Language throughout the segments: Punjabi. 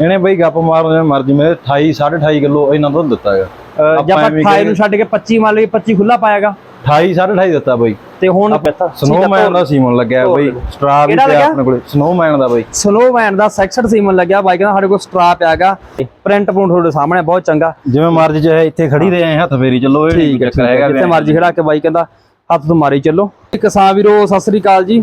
ਇਹਨੇ ਬਈ ਗੱਪ ਮਾਰਨ ਜਿਵੇਂ ਮਰਜ਼ੀ ਮੇਰੇ 28 28.5 ਕਿਲੋ ਇਹਨਾਂ ਤੋਂ ਦਿੱਤਾ ਹੈਗਾ। ਜੇ ਆਪਾਂ ਐਵੇਂ 28 ਨੂੰ ਛੱਡ ਕੇ 25 ਮੰਨ ਲਈਏ 25 ਖੁੱਲਾ ਪਾਏਗਾ 28 28.5 ਦਿੱਤਾ ਬਈ। ਤੇ ਹੁਣ ਸਨੋਮੈਨ ਦਾ ਸੀਮਨ ਲੱਗਿਆ ਬਈ। ਸਟਰਾ ਵੀ ਪਿਆ? ਆਪਣੇ ਕੋਲੇ ਸਨੋਮੈਨ ਦਾ ਬਈ। ਸਨੋਮੈਨ ਦਾ 66 ਸੀਮਨ ਲੱਗਿਆ ਬਾਈਕ ਦਾ ਸਾਡੇ ਕੋਲ ਸਟਰਾ ਪਿਆਗਾ। ਪ੍ਰਿੰਟ ਪ੍ਰਿੰਟ ਤੁਹਾਡੇ ਸਾਹਮਣੇ ਬਹੁਤ ਚੰਗਾ। ਜਿਵੇਂ ਮਰਜ਼ੀ ਚਾਹੇ ਇੱਥੇ ਖੜੀ ਆਏ ਹੱਥ ਫੇਰੀ ਚੱਲੋ ਇਹ ਠੀਕ ਹੈ ਜਿੱਥੇ ਮਰਜ਼ੀ ਖੜਾ ਕੇ ਬਾਈ ਕਹਿੰਦਾ ਹੱਥ ਤੋਂ ਮਾਰੀ ਚੱਲੋ। ਕਿਸਾਨ ਵੀਰੋ ਸਤਿ ਸ੍ਰੀ ਅਕਾਲ ਜੀ।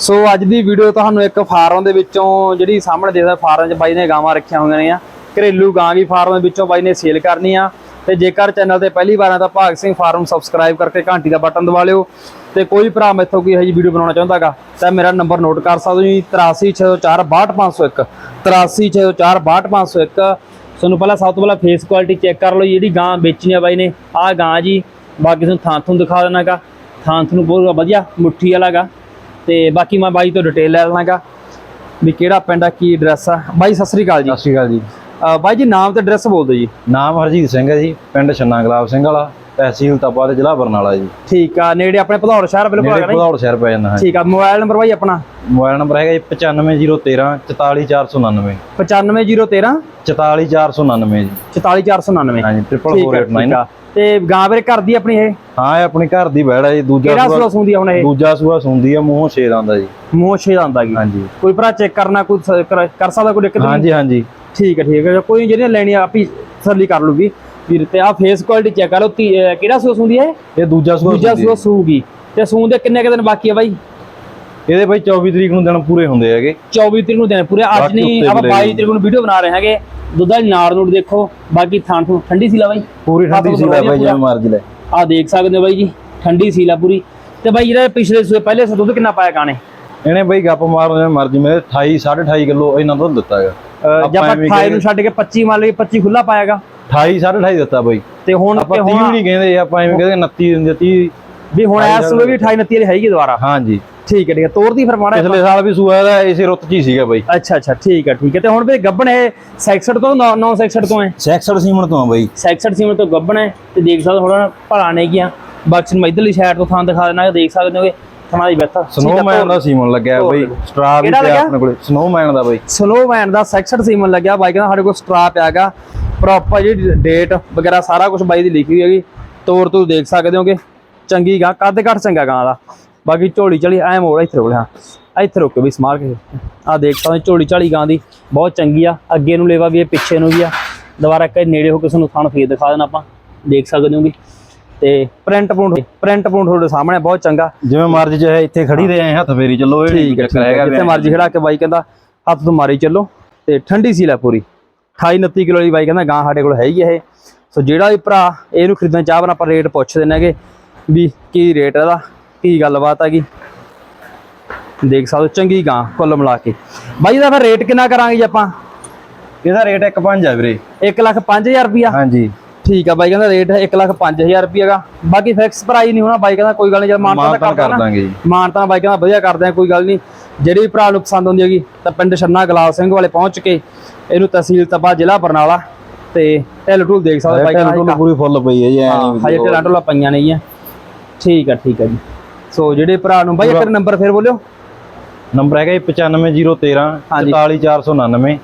ਸੋ ਅੱਜ ਦੀ ਵੀਡੀਓ ਤੁਹਾਨੂੰ ਇੱਕ ਫਾਰਮ ਦੇ ਵਿੱਚੋਂ ਜਿਹੜੀ ਸਾਹਮਣੇ ਦੇਖਦਾ ਫਾਰਮ 'ਚ ਬਾਈ ਨੇ ਗਾਵਾਂ ਰੱਖੀਆਂ ਹੋਈਆਂ ਨੇ ਆ ਘਰੇਲੂ ਗਾਂ ਵੀ ਫਾਰਮ ਦੇ ਵਿੱਚੋਂ ਬਾਈ ਨੇ ਸੇਲ ਕਰਨੀ ਆ। ਤੇ ਜੇਕਰ ਚੈਨਲ ਤੇ ਪਹਿਲੀ ਵਾਰ ਆ ਤਾਂ ਭਾਗ ਸਿੰਘ ਫਾਰਮ ਸਬਸਕ੍ਰਾਈਬ ਕਰਕੇ ਘੰਟੀ ਦਾ ਬਟਨ ਦਬਾ ਲਿਓ। ਤੇ ਕੋਈ ਭਰਾ ਮੈਥੋਂ ਕੋਈ ਇਹੋ ਜਿਹੀ ਵੀਡੀਓ ਬਣਾਉਣਾ ਚਾਹੁੰਦਾਗਾ ਤਾਂ ਮੇਰਾ ਨੰਬਰ ਨੋਟ ਕਰ ਸਕਦੇ ਹੋ ਜੀ 8364462501 8364462501 ਤੁਹਾਨੂੰ ਪਹਿਲਾਂ ਸਭ ਤੋਂ ਪਹਿਲਾਂ ਫੇਸ ਕੁਆਲਿਟੀ ਚੈੱਕ ਕਰ ਲਓ ਜਿਹੜੀ ਗਾਂ ਵੇਚਣੀ ਆ ਬਾਈ ਨੇ, ਆਹ ਗਾਂ ਜੀ, ਬਾਕੀ ਤੁਹਾਨੂੰ ਥਾਂ ਤੁਹਾਨੂੰ ਦਿਖਾ ਦੇਣਾਗਾ ਥਾਂ ਤੁਹਾਨੂੰ ਬਹੁਤ ਵਧੀਆ ਮੁੱਠੀ ਵਾਲਾਗਾ ਤੇ ਬਾਕੀ ਮੈਂ ਬਾਈ ਤੋਂ ਡਿਟੇਲ ਲੈ ਲੈਣਾਗਾ ਵੀ ਕਿਹੜਾ ਪਿੰਡ ਆ ਕੀ ਐਡਰੈਸ ਆ। ਬਾਈ ਸਤਿ ਸ੍ਰੀ ਅਕਾਲ ਜੀ। ਸਤਿ ਸ਼੍ਰੀ ਅਕਾਲ ਜੀ। ਅਹ ਬਾਈ ਜੀ ਨਾਮ ਤੇ ਐਡਰੈਸ ਬੋਲ ਦਿਓ ਜੀ। ਨਾਮ ਹਰਜੀਤ ਸਿੰਘ ਹੈ ਜੀ ਪਿੰਡ ਛੰਨਾ ਗੁਲਾਬ ਸਿੰਘ ਵਾਲਾ। ਤਹਿਸੀਲ ਤਪਾ ਤੇ ਜ਼ਿਲ੍ਹਾ ਬਰਨਾਲਾ ਜੀ। ਠੀਕ ਆ ਨੇੜੇ ਆਪਣੇ ਭਦੌੜ ਸ਼ਹਿਰ ਬਿਲਕੁਲ ਨੇੜੇ ਭਦੌੜ ਸ਼ਹਿਰ ਪੈ ਜਾਂਦਾ ਹੈ ਜੀ? ਠੀਕ ਆ ਮੋਬਾਈਲ ਨੰਬਰ ਬਾਈ ਆਪਣਾ? ਮੋਬਾਈਲ ਨੰਬਰ ਹੈਗਾ ਜੀ 95013 44499 95013 44499 ਜੀ। 44499 ਹਾਂਜੀ ਠੀਕ ਆ, ਠੀਕ 44489 ਆ। ਤੇ ਗਾਂ ਵੀਰੇ ਘਰ ਦੀ ਆਪਣੀ ਇਹ? ਹਾਂ ਇਹ ਆਪਣੀ ਘਰ ਦੀ ਬੈੜ ਜੀ ਦੂਜਾ ਕਿਹੜਾ ਸੂਆ ਸੁੰਦੀ ਆ ਹੁਣ ਇਹ? ਦੂਜਾ ਸੂਆ ਸੁੰਦੀ ਆ ਮੂੰਹੋਂ ਛੇਦ ਆਂਦਾ ਜੀ। ਮੂੰਹ ਛੇ ਆਂਦਾ ਕੀ ਹਾਂਜੀ। ਕੋਈ ਭਰਾ ਚੈੱਕ ਕਰਨਾ ਕੋਈ ਕਰ ਸਕਦਾ ਕੋਈ ਦਿੱਕਤ ਹਾਂਜੀ ਹਾਂਜੀ। ਠੀਕ ਹੈ ਠੀਕ ਹੈ ਕੋਈ ਜਿਹੜੀਆਂ ਲੈਣੀਆਂ ਆਪੀ ਸਰਲੀ ਕਰ ਲੂਗੀ ਵੀਰ ਤੇ ਆ ਫੇਸ ਕੁਆਲਿਟੀ ਚੈੱਕ ਕਰ ਕਿਹੜਾ ਸੂਆ ਸੁੰਦੀ ਹੈ ਇਹ? ਦੂਜਾ ਸੂਆ ਦੂਜਾ ਸੁੰਦੀ ਸੂਆ ਹੈ। ਸੂਗੀ। ਤੇ ਸੂਣ ਦੇ ਕਿੰਨੇ ਕੁ ਦਿਨ ਬਾਕੀ ਆ ਬਾਈ? ਇਹਦੇ ਬਾਈ 24 ਤਰੀਕ ਨੂੰ ਦਿਨ ਪੂਰੇ ਹੁੰਦੇ ਹੈਗੇ। 24 ਤਰੀਕ ਨੂੰ ਦਿਨ ਪੂਰੇ ਅੱਜ ਨਹੀਂ ਆਪਾਂ ਮਿਲੇਗੀ। 22 ਤਰੀਕ ਨੂੰ ਵੀਡੀਓ ਬਣਾ ਰਹੇ ਹੈਗੇ। ਦੁੱਧਾ ਦੀ ਨਾੜ ਨੂੜ ਦੇਖੋ ਬਾਕੀ ਥਾਂ ਤੋਂ ਠੰਡੀ ਸੀ ਲਾ ਬਾਈ। ਪੂਰੀ ਠੰਡੀ ਹੱਥ ਸੀ ਲੈ ਤੋਂ ਬਾਈ ਜਿਵੇਂ। ਮਰਜ਼ੀ ਲੈ। ਆ ਦੇਖ ਸਕਦੇ ਹੋ ਬਾਈ ਜੀ ਠੰਡੀ ਸੀਲਾ ਪੂਰੀ। ਤੇ ਬਾਈ ਜਿਹੜਾ ਪਿਛਲੇ ਸੂਏ ਪਹਿਲੇ ਸੂਏ ਦੁੱਧ ਕਿੰਨਾ ਪਾਇਆ ਗਾਣੇ ਇਹਨੇ ਬਾਈ ਗੱਪ ਮਾਰਨ ਜਿਵੇਂ ਮਰਜ਼ੀ ਮੇਰੇ 28 28.5 ਕਿਲੋ ਇਹਨਾਂ ਤੋਂ ਦਿੱਤਾ ਹੈਗਾ। ਜੇ ਆਪਾਂ ਐਵੇਂ 28 ਨੂੰ ਛੱਡ ਕੇ 25 ਮੰਨ ਲਈਏ 25 ਖੁੱਲਾ ਪਾਏਗਾ 28 28.5 ਦਿੱਤਾ ਬਾਈ। ਤੇ ਹੁਣ ਆਪਾਂ ਤੇ 30 ਹੁਣ ਨਹੀਂ ਕਹਿੰਦੇ ਆਪਾਂ ਐਵੇਂ ਕਹਿੰਦੇ 29 ਦਿੰਦੇ 30 ਵੀ ਹੁਣ ਇਸ ਸੂਏ ਵੀ 28 29 ਵਾਲੀ ਹੈਗੀ ਦੁਬਾਰਾ। ਹਾਂਜੀ। ਠੀਕ ਹੈ ਠੀਕ ਹੈ ਤੋਰਦੀ ਫਿਰ ਮਾੜਾ ਪਿਛਲੇ ਸਾਲ ਵੀ ਸੂਆ ਦਾ ਇਸੇ ਰੁੱਤ 'ਚ ਹੀ ਸੀਗਾ ਬਾਈ। ਅੱਛਾ ਅੱਛਾ ਠੀਕ ਹੈ ਠੀਕ ਹੈ। ਤੇ ਹੁਣ ਵੀ ਗੱਬਣ ਇਹ 66 ਤੋਂ 9 66 ਤੋਂ ਹੈ? 66 ਸੀਮਣ ਤੋਂ ਆ ਬਾਈ। 66 ਸੀਮਨ ਤੋਂ ਗੱਬਣ ਹੈ ਤੇ ਦੇਖ ਸਕਦੇ ਹੋ ਹੁਣ ਭਲਾ ਨੇ ਗਿਆ। ਬਾਕੀ ਨੂੰ ਇਧਰਲੀ ਸਾਈਡ ਤੋਂ ਥਾਂ ਦਿਖਾ ਦੇਣਾ ਦੇਖ ਸਕਦੇ ਹੋਗੇ ਥਾਂ ਦੀ ਬਿਹਤਰ ਸਨੋਮੈਨ ਦਾ ਸੀਮਨ ਲੱਗਿਆ ਬਾਈ ਸਟਰਾ ਵੀ ਕਿਹੜਾ ਪਿਆ ਲੱਗਿਆ? ਆਪਣੇ ਕੋਲੇ ਸਨੋਮੈਨ ਦਾ ਬਾਈ। ਸਨੋਮੈਨ ਦਾ 66 ਸੀਮਨ ਲੱਗਿਆ ਬਾਈਕ ਦਾ ਸਾਡੇ ਕੋਲ ਸਟਰਾ ਪਿਆਗਾ ਪ੍ਰੋਪਰ ਜਿਹੜੀ ਡੇਟ ਵਗੈਰਾ ਸਾਰਾ ਕੁਝ ਬਾਈ ਦੀ ਲਿਖੀ ਹੋਈ ਹੈਗੀ। ਤੋਰ ਤੋਂ ਦੇਖ ਸਕਦੇ ਹੋਗੇ। ਚੰਗੀ ਗਾ ਕੱਦ ਘੱਟ ਚੰਗਾ ਗਾਂ ਦਾ। ਬਾਕੀ ਝੋਲੀ ਚਲੀ ਐ ਮੋੜ ਇੱਥੇ ਹਾਂ ਇੱਥੇ ਰੁਕ ਕੇ ਵੀ ਸਮਾਰ ਕੇ ਆ ਦੇਖ ਸਕਦੇ ਝੋਲੀ ਝਾਲੀ ਗਾਂ ਦੀ। ਬਹੁਤ ਚੰਗੀ ਆ। ਅੱਗੇ ਨੂੰ ਲੇਵਾ ਵੀ ਇਹ ਪਿੱਛੇ ਨੂੰ ਵੀ ਆ। ਦੁਬਾਰਾ ਇੱਕ ਨੇੜੇ ਹੋ ਕੇ ਤੁਹਾਨੂੰ ਥਣ ਫੇਰ ਦਿਖਾ ਦੇਣਾ ਆਪਾਂ। ਦੇਖ ਸਕਦੇ ਹੋਗੇ। ਤੇ ਪ੍ਰਿੰਟ ਪੁੰਟ ਪ੍ਰਿੰਟ ਪੁੰਟ ਤੁਹਾਡੇ ਸਾਹਮਣੇ ਬਹੁਤ ਚੰਗਾ। ਜਿਵੇਂ ਮਰਜ਼ੀ ਚਾਹੇ ਇੱਥੇ ਖੜੀ ਦੇ ਆਏ ਹੱਥ ਫੇਰੀ ਚੱਲੋ ਇਹ ਠੀਕ ਹੈਗਾ ਜਿੱਥੇ ਮਰਜ਼ੀ ਖੜਾ ਕੇ ਬਾਈ ਕਹਿੰਦਾ ਹੱਥ ਤੋਂ ਮਾਰੀ ਚੱਲੋ। ਤੇ ਠੰਡੀ ਸੀ ਲੈ ਪੂਰੀ। 28 29 ਕਿਲੋ ਦੀ ਬਾਈ ਕਹਿੰਦਾ ਗਾਂ ਸਾਡੇ ਕੋਲ ਹੈਗੀ ਇਹ। ਸੋ ਜਿਹੜਾ ਵੀ ਭਰਾ ਇਹਨੂੰ ਖਰੀਦਣਾ ਚਾਹਵਨ ਆਪਾਂ ਰੇਟ ਪੁੱਛ ਦਿੰਨੇ ਹੈਗੇ ਵੀ ਕੀ ਰੇਟ ਇਹਦਾ ਕੀ ਗੱਲਬਾਤ ਹੈਗੀ। ਦੇਖ ਸਕਦੇ ਚੰਗੀ ਗਾਂ ਕੁੱਲ ਮਿਲਾ ਕੇ। ਬਾਈ ਇਹਦਾ ਫਿਰ ਰੇਟ ਕਿੰਨਾ ਕਰਾਂਗੇ ਜੀ ਆਪਾਂ? ਇਹਦਾ ਰੇਟ 1.5 ਆ ਵੀਰੇ। 1 ਲੱਖ 5000 ਰੁਪਿਆ ਹਾਂਜੀ। ਠੀਕ ਆ ਬਾਈ ਕਹਿੰਦਾ ਰੇਟ 1 ਲੱਖ 5000 ਰੁਪਿਆ ਗਾ ਬਾਕੀ ਫਿਕਸ ਪ੍ਰਾਈਸ ਨਹੀਂ ਹੋਣਾ ਬਾਈ ਕਹਿੰਦਾ ਕੋਈ ਗੱਲ ਨਹੀਂ ਜਦ ਮਾਨਤਾ ਕਰ ਦਾਂਗੇ ਜੀ। ਮਾਨਤਾ ਬਾਈ ਕਹਿੰਦਾ ਵਧੀਆ ਕਰਦੇ ਆ ਕੋਈ ਗੱਲ ਨਹੀਂ। ਜਿਹੜੀ ਭਰਾ ਨੂੰ ਪਸੰਦ ਆਉਂਦੀ ਹੈਗੀ ਤਾਂ ਪਿੰਡ ਛੰਨਾ ਗਲਾਬ ਸਿੰਘ ਵਾਲੇ ਪਹੁੰਚ ਕੇ ਇਹਨੂੰ ਤਹਿਸੀਲ ਤਪਾ ਜ਼ਿਲ੍ਹਾ ਬਰਨਾਲਾ ਤੇ ਢਿੱਲ ਢੁੱਲ ਦੇਖ ਸਕਦੇ ਬਾਈ ਕਹਿੰਦਾ ਪੂਰੀ ਫੁੱਲ ਪਈ ਹੈ ਜੀ ਐ ਹਾਂ ਹਜੇ ਢਿੱਲਾਂ ਢੁੱਲਾਂ ਪਈਆਂ ਨਹੀਂ ਆ। ਠੀਕ ਆ ਠੀਕ ਆ ਜੀ। ਸੋ ਜਿਹੜੇ ਭਰਾ ਨੂੰ ਬਾਈ ਇੱਕ ਨੰਬਰ ਫੇਰ ਬੋਲਿਓ। ਨੰਬਰ ਹੈਗਾ ਜੀ 95013 ਹਾਂਜੀ। 44499